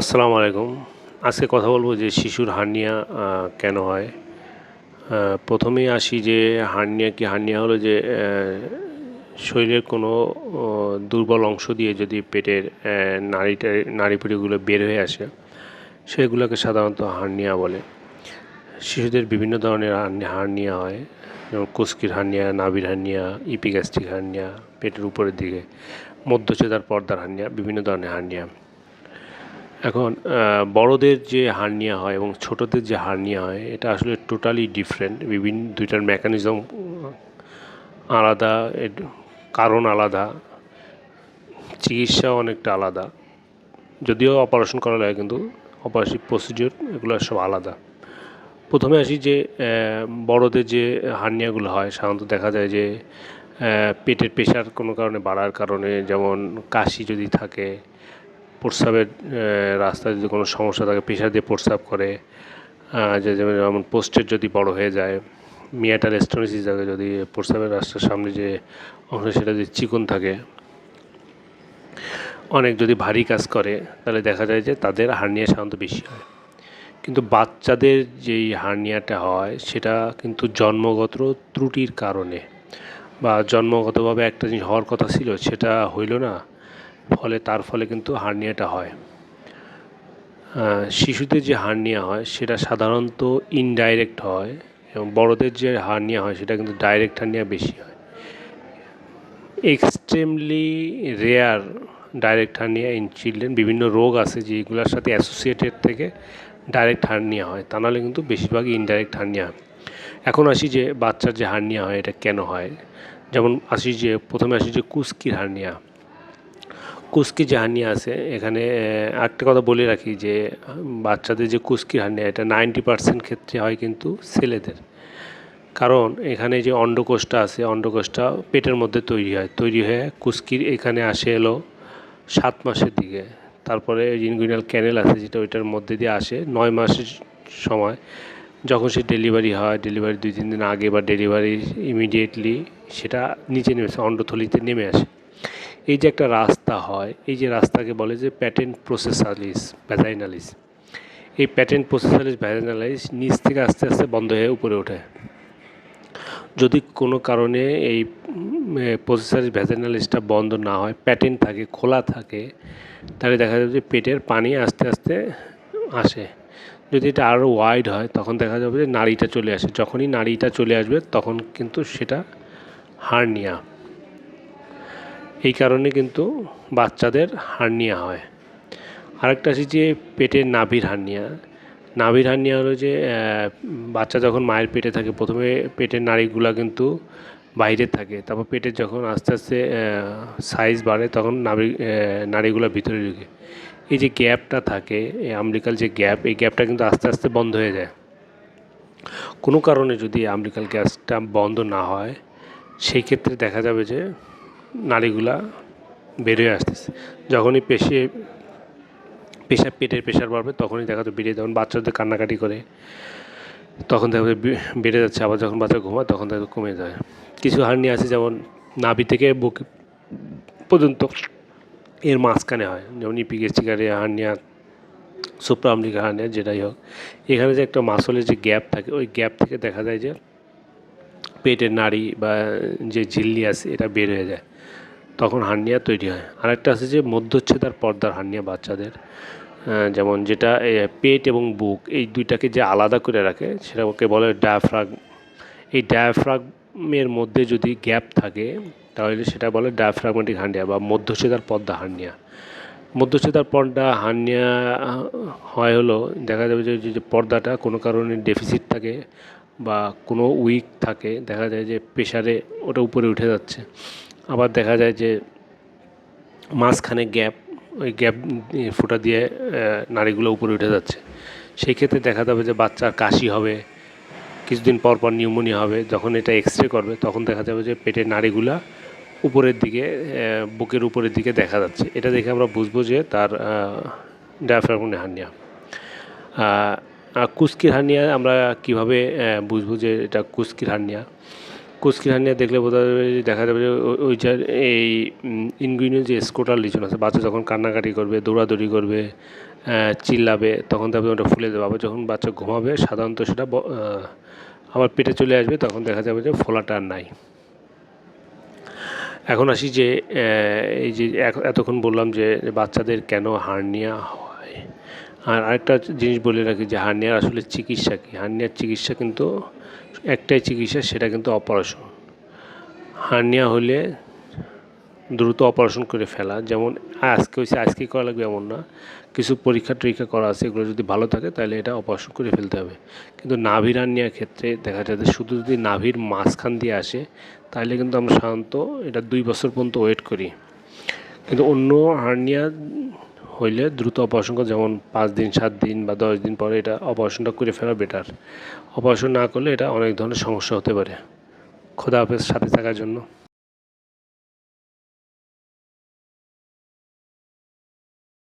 আসসালামু আলাইকুম। আজকে কথা বলব যে শিশুর হার্নিয়া কেন হয়? প্রথমেই আসি যে হার্নিয়া কি? হার্নিয়া হলো যে শরীরের কোনো দুর্বল অংশ দিয়ে যদি পেটের নাড়িটা নাড়িপুরিগুলো বের হয়ে আসে, সেগুলোকে সাধারণত হার্নিয়া বলে। শিশুদের বিভিন্ন ধরনের হার্নিয়া হয়, যেমন কুস্কির হার্নিয়া, নাভির হার্নিয়া ইপিগ্যাস্ট্রিক হার্নিয়া, পেটের উপরের দিকে মধ্যচ্ছেদার পর্দার হার্নিয়া, বিভিন্ন ধরনের হার্নিয়া। এখন বড়দের যে হার্নিয়া হয় এবং ছোটদের যে হার্নিয়া হয়, এটা আসলে টোটালি ডিফারেন্ট বিভিন্ন, দুইটার মেকানিজম আলাদা কারণ আলাদা, চিকিৎসাও অনেকটা আলাদা। যদিও অপারেশন করা লাগে, কিন্তু অপারেশন প্রসিডিওর এগুলো সব আলাদা। প্রথমে আসি যে বড়দের যে হার্নিয়াগুলো হয়, সাধারণত দেখা যায় যে পেটের প্রেশার কোনো কারণে বাড়ার কারণে, যেমন কাশি যদি থাকে প্রস্রাবের রাস্তায় যদি কোনো সমস্যা থাকে প্রেশার দিয়ে প্রস্রাব করে যে যেমন পোস্টের যদি বড় হয়ে যায়, মিয়াটাল স্টোনিসিস থাকে যদি প্রস্রাবের রাস্তার সামনে যে অংশ সেটা যদি চিকন থাকে, অনেক যদি ভারী কাজ করে, তাহলে দেখা যায় যে তাদের হার্নিয়া সাধারণত বেশি হয়। কিন্তু বাচ্চাদের যেই হার্নিয়াটা হয়, সেটা কিন্তু জন্মগত ত্রুটির কারণে বা জন্মগতভাবে একটা জিনিস হওয়ার কথা ছিল, সেটা হইল না। ফলে তার ফলে কিন্তু হার্নিয়াটা হয়। শিশুদের যে হার্নিয়া হয়, সেটা সাধারণত ইনডাইরেক্ট হয় এবং বড়দের যে হার্নিয়া হয়, সেটা কিন্তু ডাইরেক্ট হার্নিয়া বেশি হয়। Extremely rare direct hernia in children বিভিন্ন রোগ আছে যেগুলোর সাথে অ্যাসোসিয়েটেড থেকে ডাইরেক্ট হার্নিয়া হয়, তা নাহলে কিন্তু বেশিরভাগই ইনডাইরেক্ট হার্নিয়া হয়। এখন আসি যে বাচ্চার যে হার্নিয়া হয়, এটা কেন হয়? যেমন আসি যে, প্রথমে আসি যে কুস্কির হার্নিয়া। কুস্কি যে আছে। এখানে আরেকটা কথা বলে রাখি যে, বাচ্চাদের যে কুস্কির হার্নিয়া এটা নাইনটি পার্সেন্ট ক্ষেত্রে হয় কিন্তু ছেলেদের। কারণ এখানে যে অন্ডকোষটা আছে, অন্ডকোষটা পেটের মধ্যে তৈরি হয়। তৈরি হয়ে কুস্কির এখানে আসে এলো সাত মাসের দিকে। তারপরে ইনগুইনাল ক্যানেল আছে, যেটা ওইটার মধ্যে দিয়ে আসে নয় মাসের সময়। যখন সে ডেলিভারি হয়, ডেলিভারি দুই, তিন দিন আগে বা ডেলিভারি ইমিডিয়েটলি সেটা নিচে নেমে আসে, অন্ডথলিতে নেমে আসে। এই যে একটা রাস্তা হয়, এই যে রাস্তাকে বলে যে প্যাটেন্ট প্রসেসালিস ভ্যাজাইনালিস এই প্যাটেন্ট প্রসেসালিস ভ্যাজাইনালিস নিচ থেকে আস্তে আস্তে বন্ধ হয়ে উপরে ওঠে। যদি কোনো কারণে এই প্রসেসারিস ভ্যাজাইনালিসটা বন্ধ না হয় প্যাটেন্ট থাকে, খোলা থাকে, তাহলে দেখা যাবে যে পেটের পানি আস্তে আস্তে আসে। যদি এটা আরও ওয়াইড হয়, তখন দেখা যাবে যে নাড়িটা চলে আসে। যখনই নাড়িটা চলে আসবে, তখন কিন্তু সেটা হার্নিয়া এই কারণে কিন্তু বাচ্চাদের হার্নিয়া হয়। আরেকটা আছে যে পেটের নাভির হার্নিয়া। নাভির হার্নিয়া হলো যে বাচ্চা যখন মায়ের পেটে থাকে, প্রথমে পেটের নাড়িগুলা কিন্তু বাইরে থাকে। তারপর পেটের যখন আস্তে আস্তে সাইজ বাড়ে, তখন নাভি নাড়িগুলো ভিতরে ঢুকে। এই যে গ্যাপটা থাকে, এই আমলিকাল যে গ্যাপ, এই গ্যাপটা কিন্তু আস্তে আস্তে বন্ধ হয়ে যায়। কোনো কারণে যদি আমলিকাল গ্যাসটা বন্ধ না হয়, সেই ক্ষেত্রে দেখা যাবে যে নাড়িগুলা বেরিয়ে আসতেছে। যখনই পেশে, পেশাব, পেটের প্রেশার বাড়বে, তখনই দেখা যাবে বেরিয়ে যখন বাচ্চাদের কান্নাকাটি করে, তখন দেখা বেড়ে যাচ্ছে, আবার যখন বাচ্চা ঘুমায়, তখন দেখা কমে যায়। কিছু হার্নি আছে যেমন নাভি থেকে বুক পর্যন্ত এর মাঝখানে হয়। যেমন ইপিগেস্টিকারে হার্নিয়া সুপ্রামলিকা হার্নিয়া যেটাই হোক। এখানে যে একটা মাসলের যে গ্যাপ থাকে, ওই গ্যাপ থেকে দেখা যায় যে পেটের নাড়ি বা যে ঝিল্লি আছে, এটা বের হয়ে যায়। তখন হার্নিয়া তৈরি হয়। আরেকটা আছে যে মধ্যচ্ছেদার পর্দার হার্নিয়া বাচ্চাদের যেমন যেটা পেট এবং বুক, এই দুইটাকে যে আলাদা করে রাখে, সেটাকে বলে ডায়াফ্রাগ এই ডায়াফ্রাগমের মধ্যে যদি গ্যাপ থাকে, তাহলে সেটা বলে ডায়াফ্রাগমেটিক হার্নিয়া বা মধ্যচ্ছেদার পর্দা হার্নিয়া মধ্যচ্ছেদার পর্দা হার্নিয়া হয় হলো, দেখা যাবে যে, যে- পর্দাটা কোনো কারণে ডেফিসিট থাকে বা কোনো উইক থাকে, দেখা যায় যে প্রেশারে ওটা উপরে উঠে যাচ্ছে। আবার দেখা যায় যে মাঝখানে গ্যাপ, ওই গ্যাপ ফুটা দিয়ে নাড়িগুলো উপরে উঠে যাচ্ছে। সেই ক্ষেত্রে দেখা যাবে যে বাচ্চার কাশি হবে, কিছুদিন পর পর নিউমোনিয়া হবে, যখন এটা এক্স রে করবে, তখন দেখা যাবে যে পেটের নাড়িগুলা উপরের দিকে বুকের উপরের দিকে দেখা যাচ্ছে। এটা দেখে আমরা বুঝব যে তার ডায়াফ্রাগমে হার্নিয়া। কুস্কির হার্নিয়া আমরা কীভাবে বুঝব যে এটা কুস্কির হার্নিয়া? কুস্কির হার্নিয়া দেখলে বোঝা যাবে যে দেখা যাবে যে ওই- যে এই ইনগুইনের যে স্কোটাল লিচন আছে, বাচ্চা যখন কান্নাকাটি করবে, দৌড়াদৌড়ি করবে চিল্লাবে, তখন তারপরে ওটা ফুলে যাবে আবার যখন বাচ্চা ঘুমাবে, সাধারণত সেটা আবার পেটে চলে আসবে, তখন দেখা যাবে যে ফোলাটা আর নাই। এখন আসি যে এই যে এতক্ষণ বললাম যে বাচ্চাদের কেন হার্নিয়া হয়। আর আরেকটা জিনিস বলে রাখি যে হার্নিয়ার আসলে চিকিৎসা কী? হার্নিয়ার চিকিৎসা কিন্তু একটাই চিকিৎসা, সেটা কিন্তু অপারেশন। হার্নিয়া হলে দ্রুত অপারেশন করে ফেলা। যেমন আজকে হয়েছে, আজকে করা লাগবে এমন না। কিছু পরীক্ষা টরীক্ষা করা আছে, এগুলো যদি ভালো থাকে, তাহলে এটা অপারেশন করে ফেলতে হবে। কিন্তু নাভির হার্নিয়ার ক্ষেত্রে দেখা যায় যে শুধু যদি নাভির মাঝখান দিয়ে আসে, তাহলে কিন্তু আমরা সাধারণত এটা দুই বছর পর্যন্ত ওয়েট করি। কিন্তু অন্য হার্নিয়া হইলে দ্রুত অপারেশন যেমন পাঁচ দিন, সাত দিন বা দশ দিন পরে এটা অপারেশনটা করে ফেলা বেটার অপারেশন না করলে এটা অনেক ধরনের সমস্যা হতে পারে। খোদা হাফেজ, সাথে থাকার জন্য।